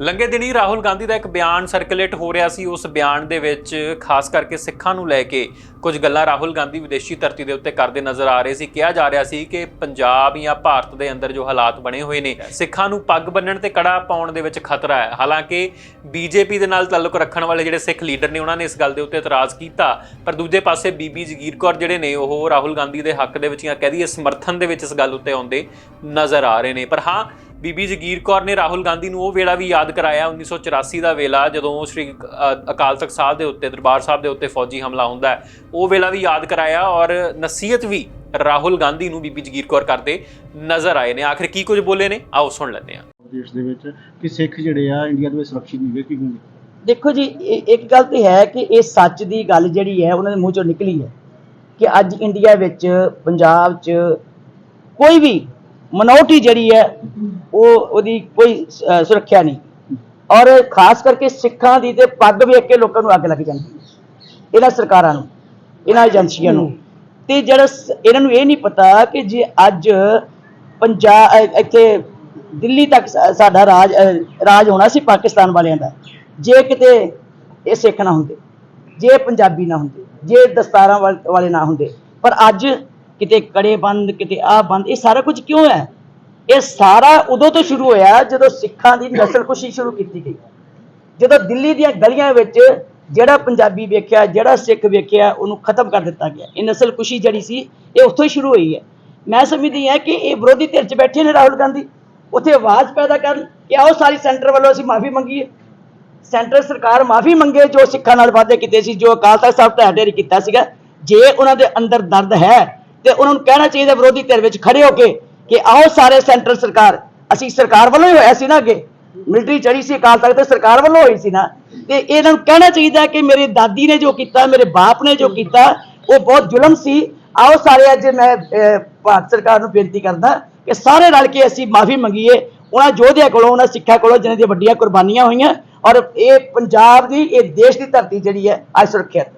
ਲੰਘੇ ਦਿਨੀ ਰਾਹੁਲ ਗਾਂਧੀ ਦਾ ਇੱਕ ਬਿਆਨ ਸਰਕੂਲੇਟ ਹੋ ਰਿਹਾ ਸੀ। ਉਸ ਬਿਆਨ ਦੇ ਵਿੱਚ ਖਾਸ ਕਰਕੇ ਸਿੱਖਾਂ ਨੂੰ ਲੈ ਕੇ ਕੁਝ ਗੱਲਾਂ ਰਾਹੁਲ ਗਾਂਧੀ ਵਿਦੇਸ਼ੀ ਧਰਤੀ ਦੇ ਉੱਤੇ ਕਰਦੇ ਨਜ਼ਰ ਆ ਰਹੇ ਸੀ। ਕਿਹਾ ਜਾ ਰਿਹਾ ਸੀ ਕਿ ਪੰਜਾਬ ਜਾਂ ਭਾਰਤ ਦੇ ਅੰਦਰ ਜੋ ਹਾਲਾਤ ਬਣੇ ਹੋਏ ਨੇ ਸਿੱਖਾਂ ਨੂੰ ਪੱਗ ਬੰਨਣ ਤੇ ਕੜਾ ਪਾਉਣ ਦੇ ਵਿੱਚ ਖਤਰਾ ਹੈ। ਹਾਲਾਂਕਿ ਬੀਜੇਪੀ ਦੇ ਨਾਲ ਤਾਲੁਕ ਰੱਖਣ ਵਾਲੇ ਜਿਹੜੇ ਸਿੱਖ ਲੀਡਰ ਨੇ ਉਹਨਾਂ ਨੇ ਇਸ ਗੱਲ ਦੇ ਉੱਤੇ ਇਤਰਾਜ਼ ਕੀਤਾ। ਪਰ ਦੂਜੇ ਪਾਸੇ ਬੀਬੀ ਜਗੀਰ ਕੌਰ ਜਿਹੜੇ ਨੇ ਉਹ ਰਾਹੁਲ ਗਾਂਧੀ ਦੇ ਹੱਕ ਦੇ ਵਿੱਚ ਜਾਂ ਕਹਿ ਦਈਏ ਸਮਰਥਨ ਦੇ ਵਿੱਚ ਇਸ ਗੱਲ ਉੱਤੇ ਆਉਂਦੇ ਨਜ਼ਰ ਆ ਰਹੇ ਨੇ। ਪਰ ਹਾਂ ਬੀਬੀ ਜਗੀਰ ਕੌਰ ਨੇ ਰਾਹੁਲ ਗਾਂਧੀ ਨੂੰ ਉਹ ਵੇਲਾ ਵੀ ਯਾਦ ਕਰਾਇਆ 1984 ਦਾ ਵੇਲਾ ਜਦੋਂ ਸ਼੍ਰੀ ਅਕਾਲ ਤਖਤ ਸਾਹਿਬ ਦੇ ਉੱਤੇ ਦਰਬਾਰ ਸਾਹਿਬ ਦੇ ਉੱਤੇ ਫੌਜੀ ਹਮਲਾ ਹੁੰਦਾ ਹੈ। ਉਹ ਵੇਲਾ ਵੀ ਯਾਦ ਕਰਾਇਆ ਔਰ ਨਸੀਹਤ ਵੀ ਰਾਹੁਲ ਗਾਂਧੀ ਨੂੰ ਬੀਬੀ ਜਗੀਰ ਕੌਰ ਕਰਦੇ ਨਜ਼ਰ ਆਏ ਨੇ। ਆਖਿਰ ਕੀ ਕੁਝ ਬੋਲੇ ਨੇ? ਆਓ ਸੁਣ ਲੈਂਦੇ ਹਾਂ। ਦੇਸ਼ ਦੇ ਵਿੱਚ ਕਿ ਸਿੱਖ ਜਿਹੜੇ ਆ ਇੰਡੀਆ ਦੇ ਵਿੱਚ ਸੁਰੱਖਿਅਤ ਨਹੀਂ ਵੇ ਕੀ ਹੋਣਗੇ? ਦੇਖੋ ਜੀ ਇੱਕ ਗੱਲ ਤੇ ਹੈ ਕਿ ਇਹ ਸੱਚ ਦੀ ਗੱਲ ਜਿਹੜੀ ਹੈ ਉਹਨਾਂ ਦੇ ਮੂੰਹ ਚੋਂ ਨਿਕਲੀ ਹੈ ਕਿ ਅੱਜ ਇੰਡੀਆ ਵਿੱਚ ਪੰਜਾਬ 'ਚ ਕੋਈ ਵੀ ਮਨੋਰਟੀ ਜਿਹੜੀ ਹੈ ਉਹ ਉਹਦੀ ਕੋਈ ਸੁਰੱਖਿਆ ਨਹੀਂ। ਔਰ ਖਾਸ ਕਰਕੇ ਸਿੱਖਾਂ ਦੀ ਤੇ ਪੱਗ ਵੇਖ ਕੇ ਲੋਕਾਂ ਨੂੰ ਅੱਗ ਲੱਗ ਜਾਂਦੀ ਇਹਨਾਂ ਸਰਕਾਰਾਂ ਨੂੰ, ਇਹਨਾਂ ਏਜੰਸੀਆਂ ਨੂੰ। ਤੇ ਜਿਹੜਾ ਇਹਨਾਂ ਨੂੰ ਇਹ ਨਹੀਂ ਪਤਾ ਕਿ ਜੇ ਅੱਜ ਪੰਜਾਬ ਇੱਥੇ ਦਿੱਲੀ ਤੱਕ ਸਾਡਾ ਰਾਜ ਰਾਜ ਹੋਣਾ ਸੀ ਪਾਕਿਸਤਾਨ ਵਾਲਿਆਂ ਦਾ, ਜੇ ਕਿਤੇ ਇਹ ਸਿੱਖ ਨਾ ਹੁੰਦੇ, ਜੇ ਪੰਜਾਬੀ ਨਾ ਹੁੰਦੇ, ਜੇ ਦਸਤਾਰਾਂ ਵਾਲੇ ਨਾ ਹੁੰਦੇ, ਪਰ ਅੱਜ ਕਿਤੇ ਕੜੇ ਬੰਦ, ਕਿਤੇ ਆ ਬੰਦ, ਇਹ ਸਾਰਾ ਕੁਝ ਕਿਉਂ ਹੈ? ਇਹ ਸਾਰਾ ਉਦੋਂ ਤੋਂ ਸ਼ੁਰੂ ਹੋਇਆ ਜਦੋਂ ਸਿੱਖਾਂ ਦੀ ਨਸਲਕੁਸ਼ੀ ਸ਼ੁਰੂ ਕੀਤੀ ਗਈ। ਜਦੋਂ ਦਿੱਲੀ ਦੀਆਂ ਗਲੀਆਂ ਵਿੱਚ ਜਿਹੜਾ ਪੰਜਾਬੀ ਵੇਖਿਆ, ਜਿਹੜਾ ਸਿੱਖ ਵੇਖਿਆ, ਉਹਨੂੰ ਖਤਮ ਕਰ ਦਿੱਤਾ ਗਿਆ। ਇਹ ਨਸਲਕੁਸ਼ੀ ਜਿਹੜੀ ਸੀ, ਇਹ ਉੱਥੋਂ ਹੀ ਸ਼ੁਰੂ ਹੋਈ ਹੈ। ਮੈਂ ਸਮਝਦੀ ਹਾਂ ਕਿ ਇਹ ਵਿਰੋਧੀ ਧਿਰ 'ਚ ਬੈਠੇ ਨੇ ਰਾਹੁਲ ਗਾਂਧੀ। ਉੱਥੇ ਆਵਾਜ਼ ਪੈਦਾ ਕਰਨ ਕਿ ਆਓ ਸਾਰੀ ਸੈਂਟਰ ਵੱਲੋਂ ਅਸੀਂ ਮਾਫੀ ਮੰਗੀਏ। ਸੈਂਟਰ ਸਰਕਾਰ ਮਾਫੀ ਮੰਗੇ, ਜੋ ਸਿੱਖਾਂ ਨਾਲ ਵਾਅਦੇ ਕੀਤੇ ਸੀ, ਜੋ ਅਕਾਲ ਤਖਤ ਸਾਹਿਬ ਢਹਿ ਢੇਰੀ ਕੀਤਾ ਸੀਗਾ। ਜੇ ਉਹਨਾਂ ਦੇ ਅੰਦਰ ਦਰਦ ਹੈ, ਤੇ ਉਹਨਾਂ ਨੂੰ ਕਹਿਣਾ ਚਾਹੀਦਾ ਵਿਰੋਧੀ ਧਿਰ ਵਿੱਚ ਖੜੇ ਹੋ ਕੇ ਕਿ ਆਓ ਸਾਰੇ ਸੈਂਟਰ ਸਰਕਾਰ, ਅਸੀਂ ਸਰਕਾਰ ਵੱਲੋਂ ਹੀ ਹੋਇਆ ਸੀ ਨਾ ਅੱਗੇ। ਮਿਲਟਰੀ ਚੜੀ ਸੀ ਅਕਾਲ ਤਖਤ ਤੇ ਸਰਕਾਰ ਵੱਲੋਂ ਹੋਈ ਸੀ ਨਾ। ਤੇ ਇਹਨਾਂ ਨੂੰ ਕਹਿਣਾ ਚਾਹੀਦਾ ਕਿ ਮੇਰੇ ਦਾਦੀ ਨੇ ਜੋ ਕੀਤਾ, ਮੇਰੇ ਬਾਪ ਨੇ ਜੋ ਕੀਤਾ, ਉਹ ਬਹੁਤ ਜ਼ੁਲਮ ਸੀ। ਆਓ ਸਾਰੇ ਅੱਜ ਮੈਂ ਭਾਰਤ ਸਰਕਾਰ ਨੂੰ ਬੇਨਤੀ ਕਰਦਾ ਕਿ ਸਾਰੇ ਰਲ ਕੇ ਅਸੀਂ ਮਾਫੀ ਮੰਗੀਏ। ਉਹਨਾਂ ਯੋਧਿਆਂ ਕੋਲੋਂ, ਉਹਨਾਂ ਸਿੱਖਾਂ ਕੋਲੋਂ ਜਿਨ੍ਹਾਂ ਦੀਆਂ ਵੱਡੀਆਂ ਕੁਰਬਾਨੀਆਂ ਹੋਈਆਂ। ਔਰ ਇਹ ਪੰਜਾਬ ਦੀ, ਇਹ ਦੇਸ਼ ਦੀ ਧਰਤੀ ਜਿਹੜੀ ਹੈ, ਅੱਜ ਸੁਰੱਖਿਅਤ